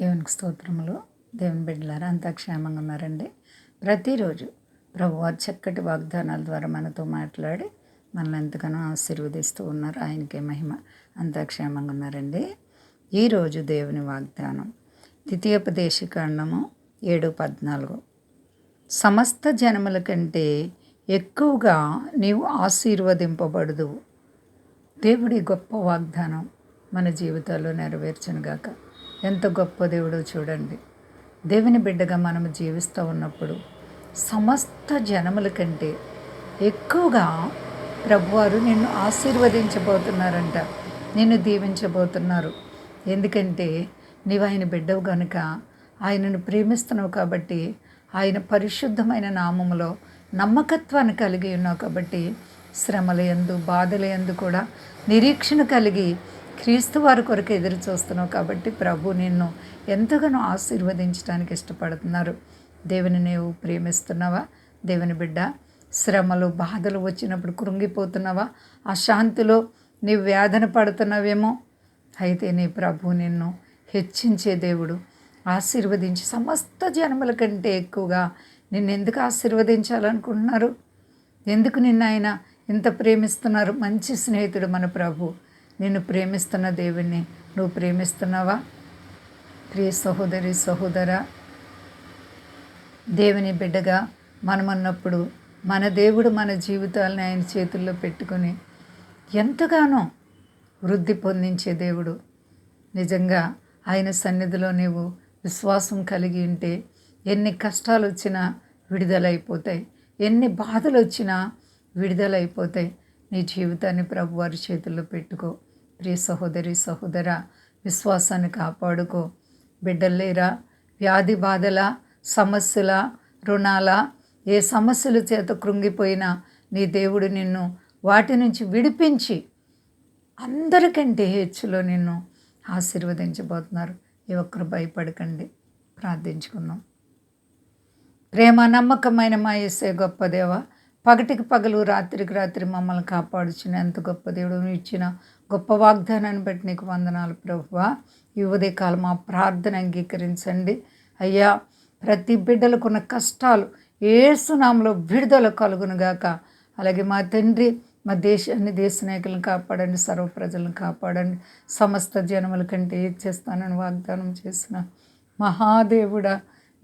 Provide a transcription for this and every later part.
దేవునికి స్తోత్రములు. దేవుని బిడ్డలారా అంతా క్షేమంగా ఉన్నారండి. ప్రతిరోజు ప్రభు చక్కటి వాగ్దానాల ద్వారా మనతో మాట్లాడి మనల్ని ఎంతగానో ఆశీర్వదిస్తూ ఉన్నారు. ఆయనకే మహిమ. అంతా క్షేమంగా ఉన్నారండి. ఈరోజు దేవుని వాగ్దానం. ద్వితీయోపదేశకాండము ఏడు పద్నాలుగు. సమస్త జనముల కంటే ఎక్కువగా నీవు ఆశీర్వదింపబడదు దేవుడి గొప్ప వాగ్దానం మన జీవితాల్లో నెరవేర్చనుగాక. ఎంత గొప్ప దేవుడో చూడండి. దేవుని బిడ్డగా మనము జీవిస్తూ ఉన్నప్పుడు సమస్త జనముల కంటే ఎక్కువగా ప్రభువారు నిన్ను ఆశీర్వదించబోతున్నారంట. నిన్ను దీవించబోతున్నారు. ఎందుకంటే నీవు ఆయన బిడ్డవు కనుక ఆయనను ప్రేమిస్తున్నావు కాబట్టి ఆయన పరిశుద్ధమైన నామములో నమ్మకత్వాన్ని కలిగి ఉన్నావు కాబట్టి శ్రమల ఎందు బాధల ఎందు కూడా నిరీక్షణ కలిగి క్రీస్తు వారి కొరకు ఎదురు చూస్తున్నావు కాబట్టి ప్రభు నిన్ను ఎంతగానో ఆశీర్వదించడానికి ఇష్టపడుతున్నారు. దేవుని నీవు ప్రేమిస్తున్నావా? దేవుని బిడ్డ శ్రమలు బాధలు వచ్చినప్పుడు కృంగిపోతున్నావా? అశాంతిలో నీ నీవు వేదన పడుతున్నావేమో? అయితే నీ ప్రభు నిన్ను హెచ్చించే దేవుడు. ఆశీర్వదించి సమస్త జన్మల కంటే ఎక్కువగా నిన్ను ఎందుకు ఆశీర్వదించాలనుకుంటున్నారు? ఎందుకు నిన్న ఆయన ఇంత ప్రేమిస్తున్నారు? మంచి స్నేహితుడు మన ప్రభు. నేను ప్రేమిస్తున్న దేవుణ్ణి నువ్వు ప్రేమిస్తున్నావా? ప్రియ సహోదరి సహోదర దేవుని బిడ్డగా మనమన్నప్పుడు మన దేవుడు మన జీవితాలని ఆయన చేతుల్లో పెట్టుకొని ఎంతగానో వృద్ధి పొందించే దేవుడు. నిజంగా ఆయన సన్నిధిలో నీవు విశ్వాసం కలిగి ఉంటే ఎన్ని కష్టాలు వచ్చినా విడుదలైపోతాయి ఎన్ని బాధలు వచ్చినా విడుదలైపోతాయి. నీ జీవితాన్ని ప్రభువారి చేతుల్లో పెట్టుకో. ప్రియ సహోదరి సహోదర విశ్వాసాన్ని కాపాడుకో. బిడ్డలేరా వ్యాధి బాధల సమస్యల రుణాల ఏ సమస్యల చేత కృంగిపోయినా నీ దేవుడు నిన్ను వాటి నుంచి విడిపించి అందరికంటే హెచ్చులో నిన్ను ఆశీర్వదించబోతున్నారు. ఈ ఒక్కరు భయపడకండి. ప్రార్థించుకున్నాం ప్రేమ నమ్మకమైన మా ఇసే గొప్ప దేవ పగటికి పగలు రాత్రికి రాత్రి మమ్మల్ని కాపాడుచున్న ఎంత గొప్ప దేవుడు ఇచ్చిన గొప్ప వాగ్దానాన్ని బట్టి నీకు వందనాలు ప్రభువ. ఈ ఉదయకాలం మా ప్రార్థన అంగీకరించండి. అయ్యా ప్రతి బిడ్డలకున్న కష్టాలు ఏసునామలో విడుదల కలుగునుగాక. అలాగే మా తండ్రి మా దేశాన్ని దేశ నాయకులను కాపాడండి సర్వ ప్రజలను కాపాడండి. సమస్త జనముల కంటే ఏది చేస్తానని వాగ్దానం చేసిన మహాదేవుడా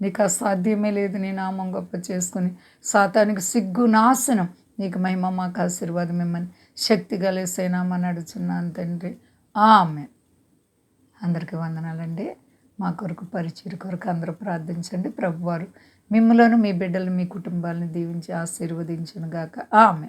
నీకు అసాధ్యమే లేదు నీ నామం గొప్ప చేసుకుని. సాతానికి సిగ్గు నాశనం. నీకు మహిమ మాకు ఆశీర్వాదం మిమ్మల్ని శక్తి కలిసేనామని అడుచున్నాను తండ్రి. ఆమె అందరికీ వందనాలండి. మా కొరకు పరిచయం కొరకు అందరూ ప్రార్థించండి. ప్రభువారు మిమ్మలను మీ బిడ్డలు మీ కుటుంబాలను దీవించి ఆశీర్వదించను గాక ఆమె